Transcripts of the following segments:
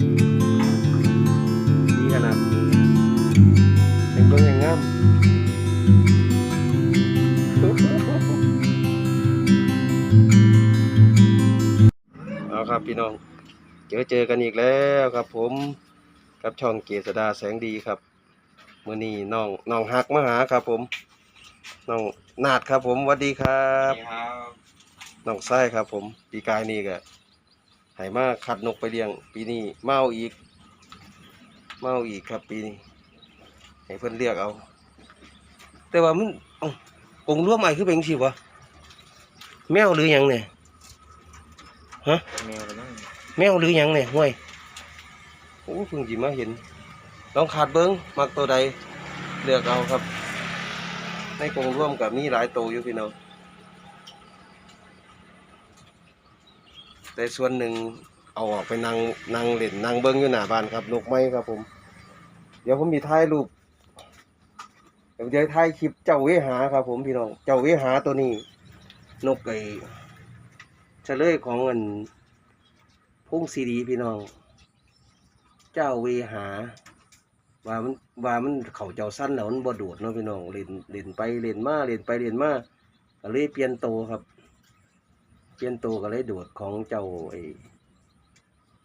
ดีขนาดเป็นเบิ้งอย่างงามเอาครับพี่น้อง เจอเจอกันอีกแล้วครับผมกับช่องเกษดาแสงดีครับมื่อนี้น้องน้องฮักมาหาครับ ผมน้องนาดครับผมสวัสดีครับครับน้องไส้ครับผม ปีกายนี่ก็ ให้มาขัดนกไปเลี้ยง ปีนี้เมาอีก เมาอีกครับปีนี้ให้เพื่อนเรียกเอา แต่ว่ามันเอ้าองร่วมไอ้คือเป็นสิวะแมวหรือยังเนี่ยฮะแมวเลยมั้งแมวหรือยังเนี่ยห่วยโอ้เพิ่งจิมาเห็นลองขาดเบิ้งมักตัวใดเลือกเอาครับ ในกงร่วมกับมีหลายตัวอยู่พี่น้อง แต่ส่วนหนึ่งเอาออกไปนั่งนั่งเล่นนั่งเบิ้งอยู่หน้าบ้านครับนกไม้ครับผม เดี๋ยวผมมีถ่ายรูปเดี๋ยวจะถ่ายคลิปเจ้าเวหาครับ ผมพี่น้องเจ้าเวหาตัวนี้ นกไก่เฉลยของเงินพุ่งซีดีพี่น้อง เจ้าเวหา ว่ามันว่ามันเขาเจ้าสั้นแล้วมันบ่โดดเนาะพี่น้องเล่นเล่นไปเล่นมาเล่นไปเล่นมาก็เลยเปลี่ยนโตครับ เปลี่ยนโตวก็เลยโดดของเจ้าไอ้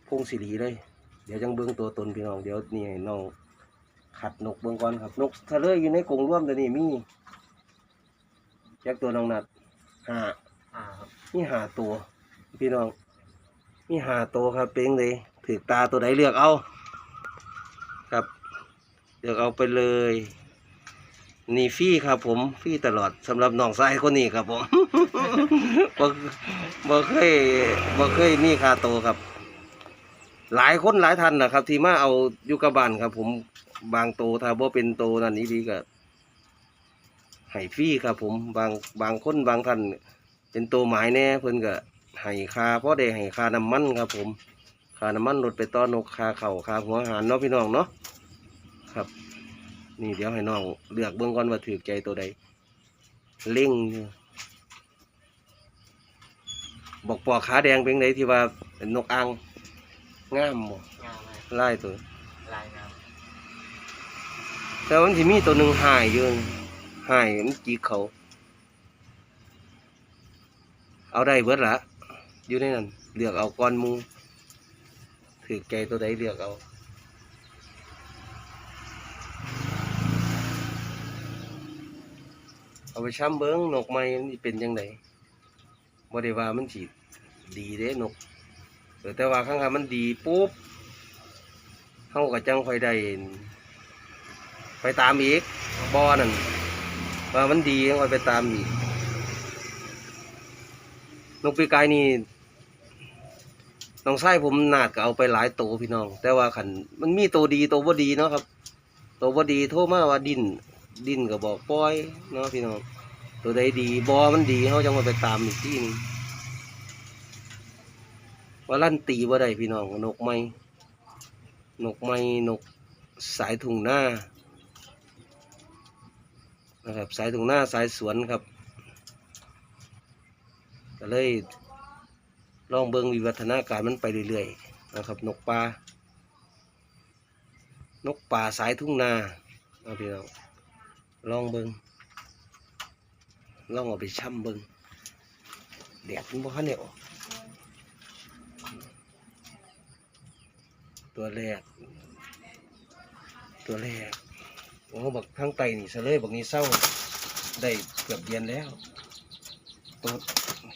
พุ่งซีดีเลย เดี๋ยวจังเบิ้งตัวตนพี่น้องเดี๋ยวนี่ให้น้องขัดนกเบิ้งก่อนครับนกทะเลอยู่ในกรงร่วมตัวนี้มีจักตัวน้องนัดห้าอ่าครับมีหาตัว พี่น้องมีหาตัวครับเป็นเลยถือตาตัวไหนเลือกเอา ครับเลือกเอาไปเลย นี่ฟรี่ครับ ผมฟรี่ตลอดสำหรับน้องชายคนนี้ครับผม บ่บ่เคยบ่เคยมีค่าโตวครับ หลายคนหลายท่านนะครับ ที่มาเอาอยู่กับบ้านครับ ผมบางโตวถ้าบ่เป็นโตวนั่นนี่ดีก็ให้ฟรี่ครับ ผมบางบางคนบางท่านเป็นโตวหมายแน่เพิ่นก็ให้ค่าเพราะได้ให้ค่าน้ำมันครับ ผมค่าน้ำมันลดไปต่อนกค่าเข่าวค่าหัวอาหารเนาะพี่น้องเนาะครับ นี่เดี๋ยวให้น้องเลือกเบื้องก่อนว่าถือใจตัวใดเล่งอยู่บอกปอกขาแดงเป็นไดที่ว่าเป็นนกอ่างงามบ่งามเลยไล่ตัว ลายงามแต่ว่ามันสิมีตัวหนึ่งหายอยู่หายมันจีกเขา เอาได้เบิดละอยู่ในนั้นเลือกเอาก้อนหมูถือใจตัวใดเลือกเอา เอาไปช้ำเบิ้งนกไม้มันสิเป็นยังไงบ่ได้ว่ามันสิดีเด้นกแต่ว่าข้างคามันดีปุ๊บเฮาก็จังค่อยได้ไปตามอีกบอนั่นว่ามันดียังค่อยไปตามอีกนกปีกายนี่น้องไส้ผมนาดก็เอาไปหลายตัวพี่น้อง แต่ว่าขันมันมีตัวดีตัวบ่ดีเนาะครับ ตัวบ่ดีโทรมาว่าดิน ดินก็บอกปล่อยเนาะพี่น้องตัวใดดีบอมันดีเขาจังมาไปตามอีกที่นึงว่าลั่นตีว่าได้พี่น้องนกไม้นกไม้นกสายถุงหน้านะครับสายถุงหน้าสายสวนครับก็เลยลองเบิงวิวัฒนาการมันไปเรื่อยๆนะครับ นกปลานกป่าสายทุ่งนาเอาพี่น้อง ลองเบิ่งลองเอาไปช่ำเบิ่งแดดมันบ่คันเนี่ยออกตัวแรก ตัวแรกโอ้บักข้างไตนี่เสลยบักนี้เศร้าได้เกือบเย็นแล้ว ตัว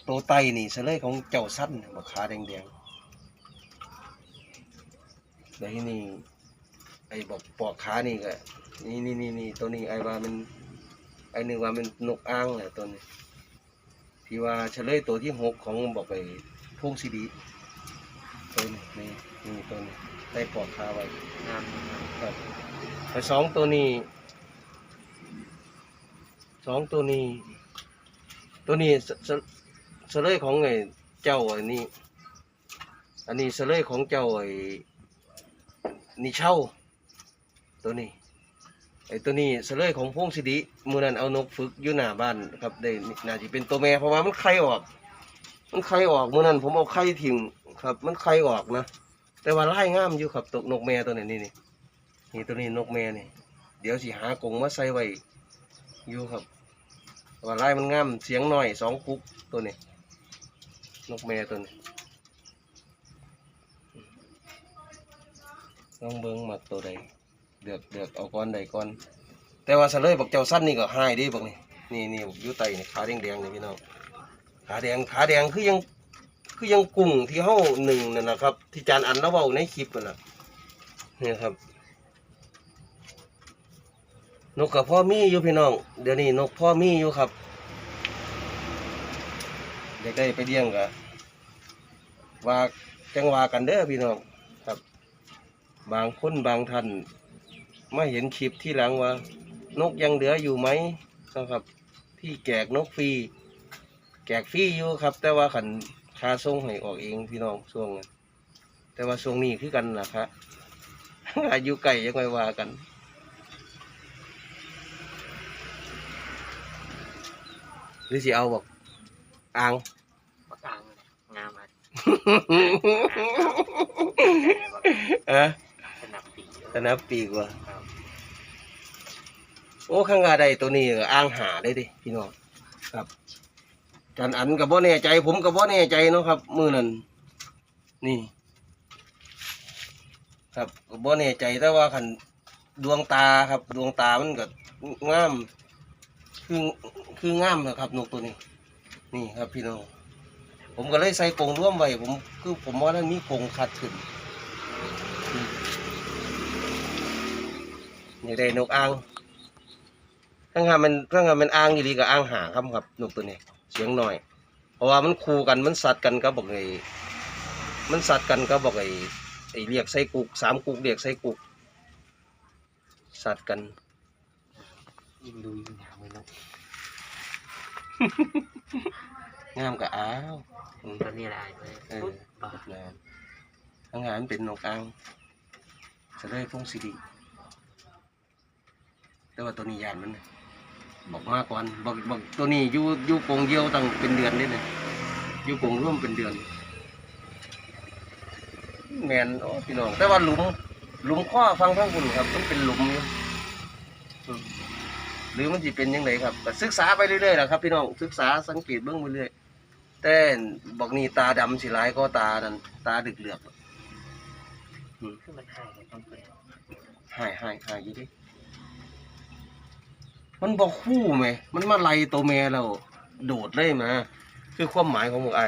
ตัวไตนี่เสลยของเจ้าสั้นบักขาแดงๆแล้วที่นี่ไอ้บอกปอกขานี่ก็ นี่นี่นี่นี่ตัวนี้ไอ้ว่ามันไอ้หนึ่งว่ามันนกอ้างแหละตัวนี้ ที่ว่าเฉลยตัวที่หกของบอกไปพุ่งศิริตัวนี้นี่นี่ตัวนี้ได้ปอกขาไว้ครับไอ้สองตัวนี้สองตัวนี้ ตัวนี้เสเสเสลยของไอ้เจ้าอันนี้ อันนี้เสลยของเจ้าไอ้นี่เช่าตัวนี้ ไอ้ตัวนี้เสลยของพงศิริมือนั้นเอานกฝึกอยู่หน้าบ้านครับได้น่าจะเป็นตัวแม่เพราะว่ามันไข่ออก มันไข่ออกมือนั้นผมเอาไข่ทิ้งครับ มันไข่ออกนะแต่ว่าไล่งามอยู่ครับตกนกแม่ตัวนี้นี่นี่นี่ตัวนี้นกแม่นี่เดี๋ยวสิหากรงมาใส่ไว้อยู่ครับว่าไล่มันงามเสียงหน่อยสองกุ๊กตัวนี้นกแม่ตัวนี้ลองเบิ้งมักตัวใด เดือกเดือกเอาก้อนใดก้อน แต่ว่าเสลยบอกเจ้าสั้นนี่ก็หายดิบอกนี่นี่นี่บอกยู่ไตนี่ขาแดงแดงนี่พี่น้องขาแดงขาแดงคือยังคือยังกุ้งที่เฮาหนึ่งนั่นนะครับ ที่จานอันแล้วเว้าในคลิปนั่นน่ะนี่ครับ นกกับพ่อมีอยู่พี่น้อง เดี๋ยวนี้นกพ่อมีอยู่ครับอยากได้ไปเลี้ยงกะว่าจังว่ากันเด้อพี่น้องครับ บางคนบางท่าน มาเห็นคลิปที่หลังว่า นกยังเหลืออยู่ไหมนะครับ ที่แจกนกฟรีแจกฟรีอยู่ครับ แต่ว่าขันค่าส่งให้ออกเองพี่น้องช่วงนั้นแต่ว่าช่วงนี้คือกันนะครับอายุไก่ยังไงว่ากันหรือสิเอาบอกอ่างปากกลางงามอะอะสนับปีกสนับปีกว่าครับ โอ้ข้างกาใดตัวนี้อ่างหาได้ดิพี่น้องครับจันอันกับบ่แน่ใจ ผมกับบ่แน่ใจเนาะครับ มือนั้นนี่ ครับกับบ่แน่ใจแต่ว่าขันดวงตาครับ ดวงตามันก็งาม คือคืองามนะครับนกตัวนี้ นี่ครับพี่น้องผมก็เลยใส่กรงร่วมไว้ผมคือผมว่านั้นมีกรงคัดขึ้นนี่นี่ได้นกอ่าง ทั้งหามันทั้งหามันอ่างอยู่ดีกับอ่างหางครับครับนกตัวนี้ เสียงหน่อย เพราะว่ามันคู่กันมันสัตว์กันก็บอกไอ้มันสัตว์กันก็บอกไอ้ไอ้เรียกไส้กุกสามกุกเรียกไส้กุก สัตว์กันยิ่งดูยิ่งงามเลยนกงามกับอ้าวอืมตัวนี้ลายเลยเออปุ๊บป่านะทั้งหารเป็นนกอ่างจะได้พงศิริแต่ว่าตัวนี้ยานมันน่ะ บอกมากกว่าบอกบอกตัวนี้อยู่อยู่กรงเดียวตั้งเป็นเดือนเลยนะอยู่กรงร่วมเป็นเดือน แมนโอ้พี่น้องแต่ว่าหลุม หลุมข้อฟังทั้งคุณครับมันเป็นหลุมอยู่อืมหรือมันจะเป็นยังไงครับก็ศึกษาไปเรื่อยๆแหละครับพี่น้องศึกษาสังเกตเบื้องไปเรื่อยแต่บอกนี่ตาดำสิร้ายก็ตานั่นตาดึกเหลือกคือมันหายเลยต้องเปิดหายหายหายอยู่ดิ มันบอกคู่ไหม มันมาไล่ตัวแม่เราโดดเลยมา คือความหมายของพวกไอ้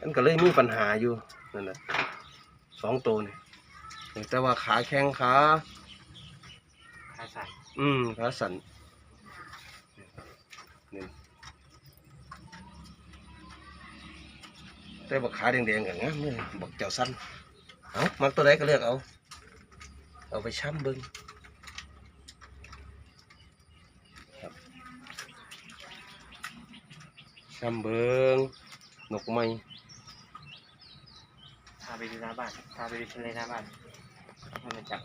อันก็เลยมีปัญหาอยู่นั่นแหละสองตัวนี่แต่ว่าขาแข้งขาขาสั่นอืมขาสั่นนี่แต่บอกขาแดงๆกันงามเลยบอกเจ้าสั้นเอามันตัวไหนก็เลือกเอา เอาไปช้ำเบิ้ง ช้ำเบิ้งนกไม้พาไปดูหน้าบ้านพาไปดูทะเลหน้าบ้านให้มันจับ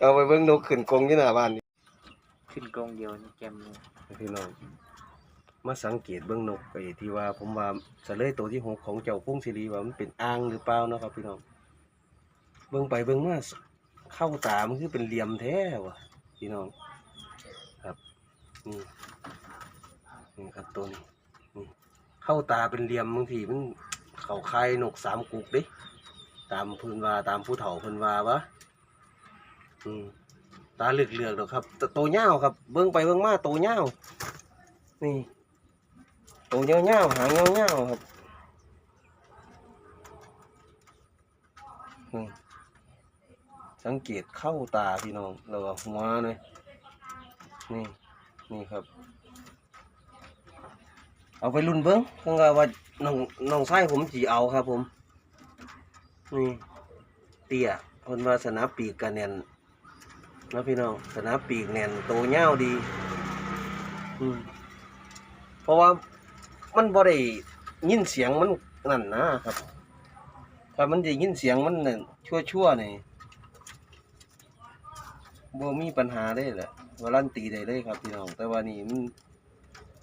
เอาไปเบิ้งนกขึ้นกรงที่หน้าบ้านนี่ขึ้นกรงเดียวนี่แกมเลยพี่น้องมาสังเกตเบิ้งนกไปที่ว่าผมว่าเสะเลยตัวที่หกของเจ้าพุ่งสิรีว่ามันเป็นอ่างหรือเปล่าเนาะครับพี่น้องเบิ้งไปเบิ้งมาเข้าตามันคือเป็นเหลี่ยมแท้ว่ะพี่น้องครับนี่ นี่ครับตัวนี้นี่เข้าตาเป็นเหลี่ยมบางทีมันเขาคายนกสามกุกดิตามพื้นว่าตามผู้เฒ่าพื้นว่าวะอืมตาเหลือกเหลือกๆดอกครับแต่โตเง่าครับ เบิ้งไปเบิ้งมาโตเง่านี่โตเง่าเง่าหางเง่าเง่าครับสังเกตเข้าตาพี่น้องแล้วก็หัวเลยนี่นี่ครับ เอาไปรุ่นเบิ้งเพิ่งว่าน้องน้องไส้ผมจีเอาครับ ผม นี่เตี้ยคนว่าสนาปีกกันแน่นนะพี่น้องสนามปีกแน่นโตเง่าวดี อืมเพราะว่ามันบ่ได้ยินเสียงมันนั่นนะครับถ้ามันจะยินเสียงมันนั่นชั่วนี่บ่มีปัญหาได้แหละวารันตีได้เลยครับพี่น้องแต่ว่านี่มัน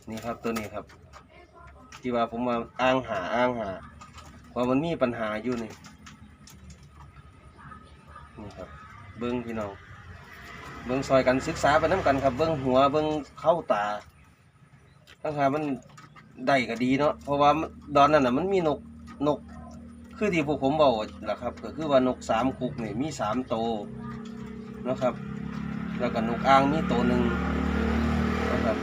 นี่ครับตัวนี้ครับ ที่ว่าผมมาอ้างหาอ้างหาเพว่ามันมีปัญหาอยู่นี่นี่ครับ เบิ้งพี่น้อง เบิ้งซอยกันศึกษาไปน้ำกันครับ เบิ้งหัวเบิ้งเข้าตาทั้งหามันได้ก็ดีเนาะเพราะว่าดอนนั้นน่ะมันมีนกนก คือที่พวกผมบอกแหละครับ ก็คือว่านกสามกุกเนี่ยมีสามโตวนะครับ แล้วก็นกอ่างมีตัวหนึ่งนะครับ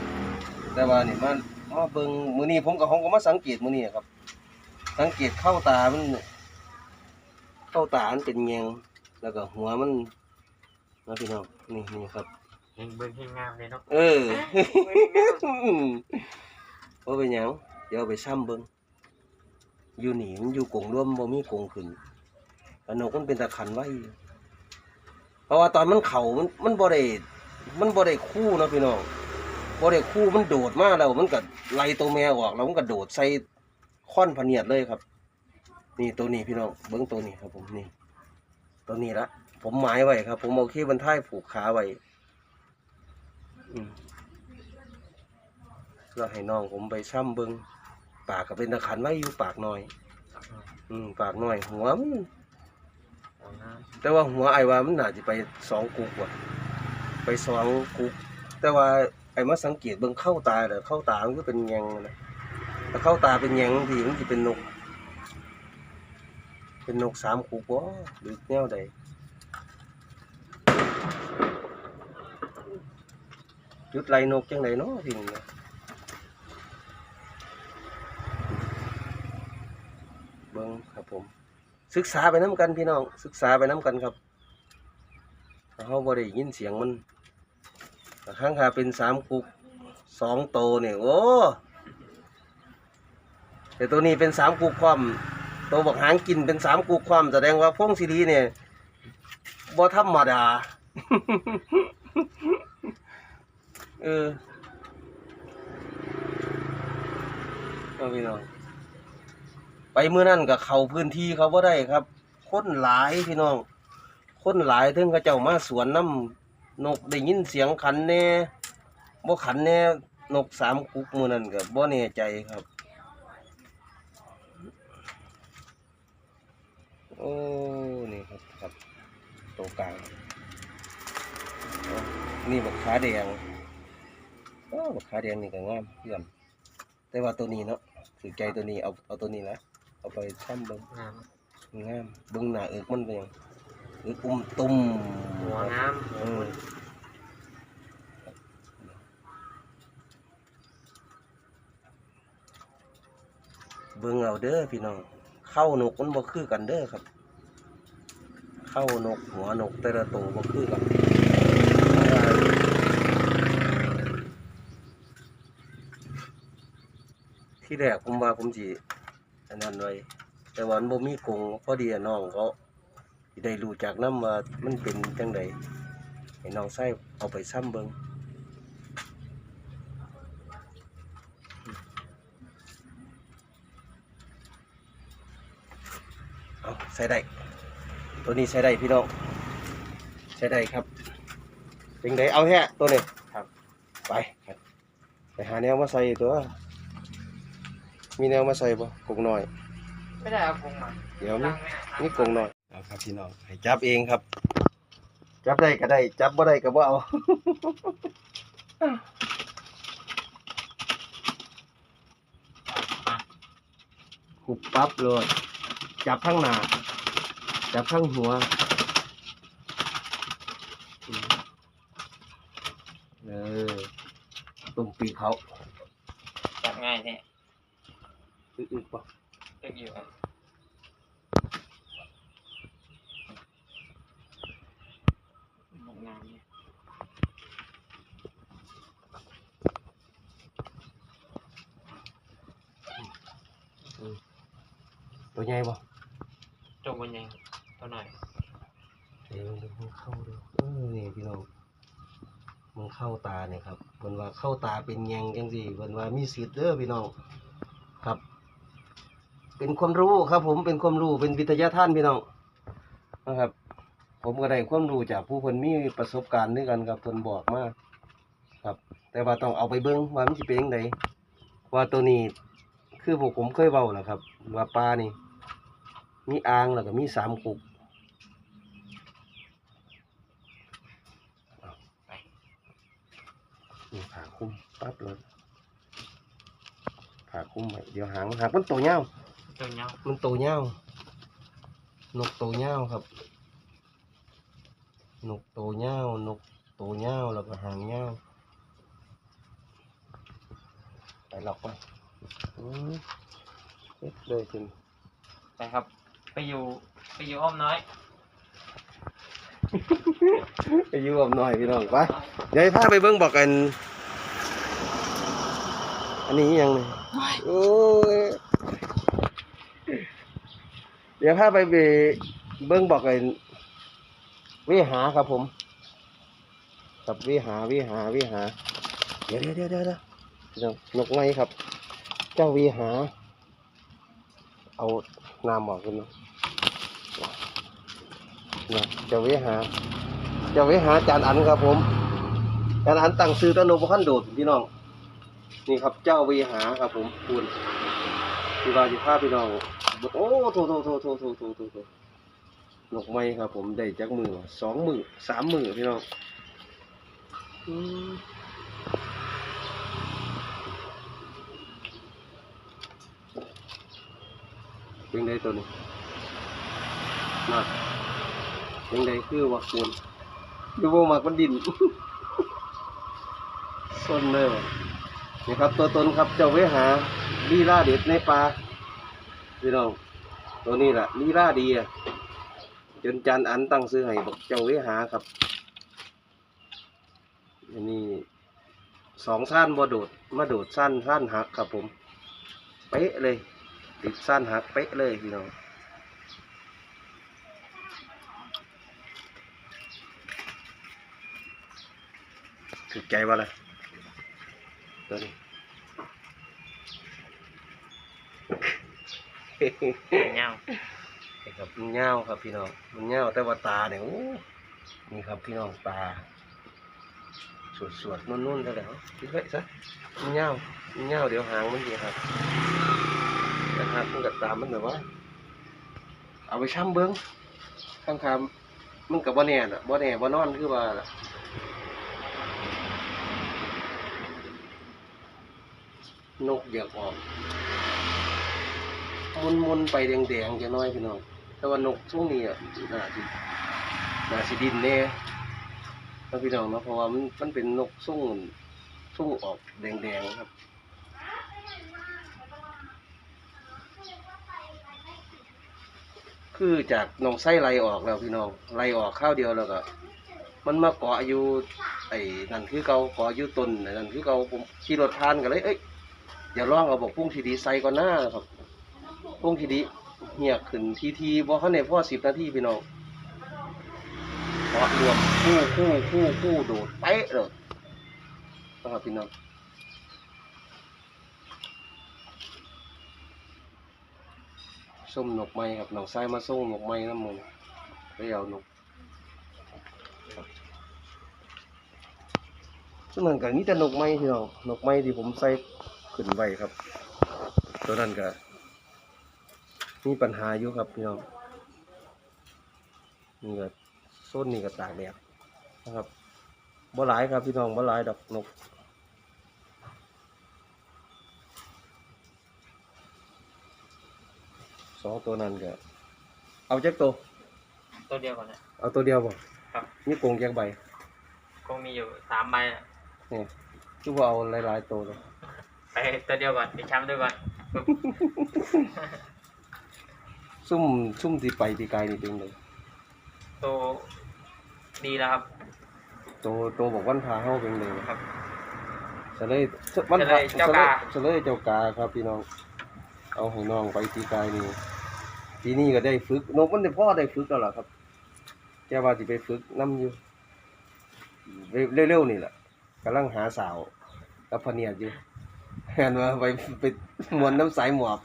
แต่ว่านี่มา มาเบิ่งมื้อนี้ผมกับผมก็มาสังเกตมื้อนี้ครับ สังเกตเข้าตามัน เข้าตามันเป็นแยงแล้วก็หัวมันนะพี่น้องนี่นี่ครับเฮงเบิ้งเฮงงามเลยเนาะเออว่าเป็นหยังเดี๋ยวเอาไปซ้ำเบิ่งอยู่นี่มันอยู่กรงร่วมบ่มีกรงขึ้นอันนกมันเป็นตะขันไว้อยู่เพราะว่าตอนมันเข่ามันมันบ่ได้มันบ่ได้คู่เนาะพี่น้อง บ่ได้คู่มันโดดมาแล้วมันก็ไล่ตัวแม่ออกแล้วมันก็โดดใส่ค่อนพเนียดเลยครับ นี่ตัวนี้พี่น้องเบิ้งตัวนี้ครับ ผมนี่ ตัวนี้ละผมหมายไว้ครับ ผมเอาขี้บรรท้ายผูกขาไว้อืมแล้วให้น้องผมไปซ้ำเบิ้งปากก็เป็นตะขันไว้อยู่ปากน้อย อืมปากน้อย หัวมันหัวงามแต่ว่าหัวไอ้ว่ามันน่าจะไปสองกุกว่ะไปสองกุก แต่ว่า ไอ้มาสังเกตเบิ่งเข้าตาเด้อเข้าตามันก็เป็นแยงนะถ้าเข้าตาเป็นแยงทีมันจะเป็นนก เป็นนกสามกุกบ่หรือแนวใดจุดไรนกจังไดเนาะพี่นี่เบิ่งครับผมศึกษาไปน้ำกันพี่น้องศึกษาไปน้ำกันครับถ้าเขาบ่ได้ยินเสียงมัน ข้างคาเป็นสามกุกสองโตเนี่ยโอ้แต่ตัวนี้เป็นสามกุกความตัวบอกหางกินเป็นสามกุกความแสดงว่าพงศิรีเนี่ยบ่ธรรมดาเออพี่น้องไปเมื่อนั้นกับเขาพื้นที่เขาบ่ได้ครับ คนหลายพี่น้อง คนหลายถึงเขาเจ้ามาสวนน้ำ นกได้ยินเสียงขันแน่บ่ขันแน่นกสามกุกมือนั้นก็บ่แน่ใจครับ โอ้นี่ครับครับตรงกลางโอ้นี่บักขาแดงโอ้บักขาแดงนี่ก็งามเพื่อนแต่ว่าตัวนี้เนาะถือใจตัวนี้เอาเอาตัวนี้ละเอาไปช่ำเบิ้งงามงามเบิ้งหน้าเอิกมันเป็นหยังเอุ้มตุ่มหัวงามเออเบิ้งเอาเด้อพี่น้อง เข้านกมันบ่คือกันเด้อครับ เข้านกหัวนกแต่ละตัวบ่คือกันที่แรกผมว่าผมสิอันนั้นไว้แต่วันบ่มีกรงพอดีน้องเขา ได้รู้จักนํว่ามันเป็นจังไดให้น้องใส่เอาไปซ้ำเบิงเอาใส่ได้ ตัวนี้ใส่ได้พี่น้อง ใส่ได้ครับเป็นไดเอาแท้ตัวนี้ครับไปไปหาแนวมาใส่ตัว มีแนวมาใส่บ่กงน้อย ไม่ได้เอาคงมา เดี๋ยวมีตั้งไว้นี่กงหน่อย เอาครับพี่น้องให้จับเองครับ จับได้ก็ได้ จับบ่ได้ก็บ่เอาหุบปั๊บเลย จับข้างหน้า จับข้างหัวอืมเออตรงปีกเขาจับง่ายเนี่ยอึกๆป่ะเลือกอยู่ครับหัว งามเนี่ยตัวใหญ่ป่ะจงมันยังตัวหน่อยเดี๋ยวมันเข้าดูเออนี่พี่น้องมันเข้าตาเนี่ยครับเพิ่นว่าเข้าตาเป็นแยงจังซี่เพิ่นว่ามีสิทธิ์เด้อพี่น้องครับ เป็นความรู้ครับ ผมเป็นความรู้เป็นวิทยาท่านพี่น้องนะครับ ผมก็ได้ความรู้จากผู้คนมีประสบการณ์ด้วยกันครับเพิ่นบอกมาครับ แต่ว่าต้องเอาไปเบิ่งว่ามันสิเป็นจังไดว่าตัวนี้คือพวกผมเคยเว้าแหละครับ ว่าปลานี่ มีอ่างแล้วก็มีสามกุกเอานี่ผ่าคุ้มปั๊บเลยผ่าคุ้มไว้เดี๋ยวหางมันหักมันโตเงาวตัวเงามันโตเงาวนกโตเงาวครับ นกโตเงาวนกโตเงาวแล้วก็หางเงาวไปหลอกไปอืมเฮ็ดเลยคุณไปครับ ไปอยู่ไปอยู่อ้อมน้อย ไปอยู่กับหน่อยพี่น้องไปเดี๋ยวให้พาไปเบิ่งบอกกัน อันนี้อิหยังไงโอ้ยเดี๋ยวพาไปไปเบิ่งบอกกัน วิหาครับผมกับวิหาวิหาวิหา เดี๋ยวเดี๋ยวเดี๋ยวเดี๋นกไงครับ เจ้าวิหา เอานามบอกกันนะเจ้าวิหา เจ้าวิหาจานอันครับผมจานอันตั้งซื้อตะโนบขั้นโดดพี่น้อง นี่ครับเจ้าวิหาครับผมคุณพี่บาจิภาพี่น้อง โอ้โถโถโถโถโถโถโถ นกไม้ครับ ผมได้จักมือสองมือสามมือพี่น้องเป็นไงตัวนี้มาเป็นไงคือว่าคุณดูบ่มักมันดินส้นเลยวะนะครับ ตัวตนครับเจ้าเวหาลีลาเด็ดในป่าพี่น้องตัวนี้แหละลีลาดีอะ จนจานอันตั้งซื้อให้บอกเจ้าเวหาครับอันนี้สองสั้นบ่โดดมาโดดสั้นสั้นหักครับผมเป๊ะเลย ติดสั้นหักเป๊ะเลยพี่น้องถูกใจว่าอะไรตัวนี้เงานี่ ครับมันเงาครับพี่น้องมันเงาแต่ว่าตาเนี่ยโอ้นี่ครับพี่น้องตา สวดสวดๆนุ่นๆแล้แล้วพี่เฮ้ยซะมันเงามันเงาเดี๋ยวหางมันดีครับนะครับมันกับตามมันแบบว่า เอาไปช้ำเบิ้งข้างคำมันกับบ่แน่น่ะบ่แน่บ่นอนคือว่าล่ะนกอยากออกมุนมุนๆไปแดงๆจะน้อยพี่น้อง แต่ว่านกช่วงนี้อะน่าสิน่าสิดินแน่แล้วพี่น้องเนาะเพราะว่ามันมันเป็นนกส่งส่งออกแดงๆครับคือจากนองไส้ไล่ออกแล้วพี่น้องไล่ออกข้าวเดียวแล้วก็ มันมาเกาะอยู่ไอ้นั่นคือเกาเกาะอยู่ต้นไอ้นั่นคือเกาผมขี่รถผ่านกันเลยเอ้ยอย่าลองเอาบอกพุ่งทีดีใส่ก่อนหน้าครับพุ่งทีดี เหี่ยขึ้นทีทีบ่เขาในพ่อสิบนาทีพี่น้องเพราะรวมคู่คู่คู่คู่โดดเป๊ะเลยนะครับพี่น้องส้มนกไม้ครับน้องไส้มาส่งนกไม้น้ำมันไปเอานกซึ่งมันก็นี่แต่นกไม้พี่น้องหนกไม้ที่ผมใส่ขึ้นไว้ครับตัวนั้นก็ มีปัญหาอยู่ครับพี่น้องนี่ก็โซนนี่ก็ตากแดดนะครับบ่หลายครับพี่น้องบ่หลายดอกนกสองตัวนั้นก็เอาจักตัวตัวเดียวก่อนนะ เอาตัวเดียวบ่ครับ มีกรงจักใบคงมีอยู่สามใบอะนี่คือว่าเอาหลายๆตัวเลยไปตัวเดียวก่อนไปช้ำด้วยก่อนปึ๊บ ซุ่มซุ่มที่ไปที่ไกลนี่เป็นเลยตัวดีแล้วครับตัวตัวบอกวันพาเฮาเป็นเลยครับเฉลยวันพระเฉลยเจ้ากาเฉลยเจ้ากาครับพี่น้อง เอาให้น้องไปตีกายนี่ปีนี้ก็ได้ฝึกนกมันได้พ่อได้ฝึกแล้วล่ะครับแกว่าสิไปฝึกน้ำอยู่เร็วๆนี่แหละกำลังหาสาวกับพะเนียดอยู่เห็นว่าไปไปมวนน้ำสายหมอบ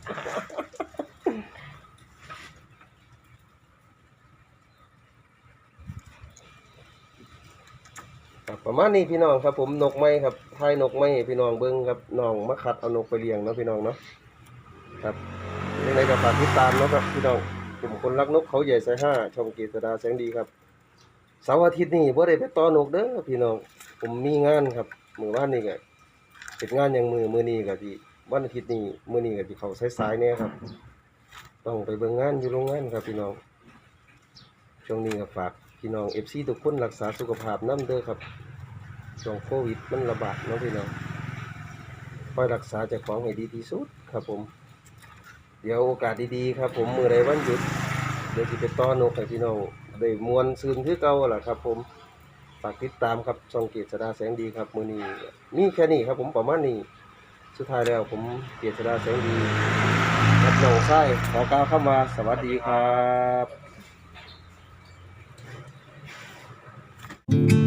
ครับ ประมาณนี้พี่น้องครับ ผมนกไม้ครับทายนกไม้พี่น้องเบิ้งครับน้องมาคัดเอานกไปเลี้ยงเนาะพี่น้องเนาะครับยังไงก็ฝากติดตามเนาะครับพี่น้องกลุ่มคนรักนกเขาใหญ่สายห้าช่องเกษดาแสงดีครับเสาร์อาทิตย์นี้บ่ได้ไปต่อนกเด้อพี่น้องผมมีงานครับมื้อวานนี้ก็เฮ็ดงานอย่างมือมือนี้ก็สิวันอาทิตย์นี้มือนี้ก็สิเขาสายๆแน่ครับต้องไปเบิ่งงานอยู่โรงงานครับพี่น้องช่วงนี้ก็ฝากพี่น้อง FC ทุกคนรักษาสุขภาพน้ำเด้อครับ ช่วงโควิดมันระบาดเนาะพี่น้องคอยรักษาเจ้าของให้ดีที่สุดครับผม เดี๋ยวโอกาสดีๆครับผมมือใดวันหยุดเดี๋ยวสิไปต้อนนกให้พี่น้องได้มวนซืนคือเก่าล่ะครับ ผมฝากติดตามครับช่องเกียรติสดาแสงดีครับมือนี้มีแค่นี้ครับ ผมประมาณนี้สุดท้ายแล้วผมเกียรติสดาแสงดีรับน้องชายขอกล่าวคำว่าสวัสดีครับ